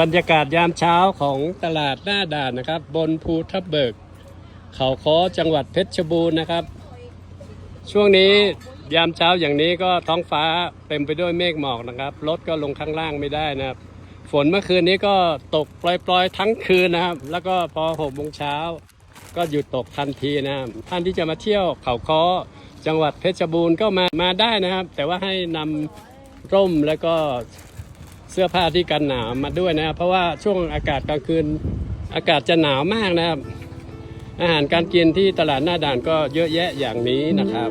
บรรยากาศยามเช้าของตลาดหน้าด่านนะครับ บนภูทับเบิก เขาค้อจังหวัดเพชรบูรณ์นะครับ ช่วงนี้ยามเช้าอย่างนี้ก็ท้องฟ้าเต็มไปด้วยเมฆหมอกนะครับรถก็ลงข้างล่างไม่ได้นะครับ ฝนเมื่อคืนนี้ก็ตกปล่อยๆ ทั้งคืนนะครับ แล้วก็พอหกโมงเช้า ก็หยุดตกทันทีนะครับท่านที่จะมาเที่ยวเขาค้อจังหวัดเพชรบูรณ์ก็มามาได้นะครับ แต่ว่าให้นำร่มแล้วก็ สื้อผ้าที่กันหนาวมาด้วยนะครับ เพราะว่าช่วงอากาศกลางคืนอากาศจะหนาวมากนะครับ อาหารการกินที่ตลาดหน้าด่านก็เยอะแยะอย่างนี้นะครับ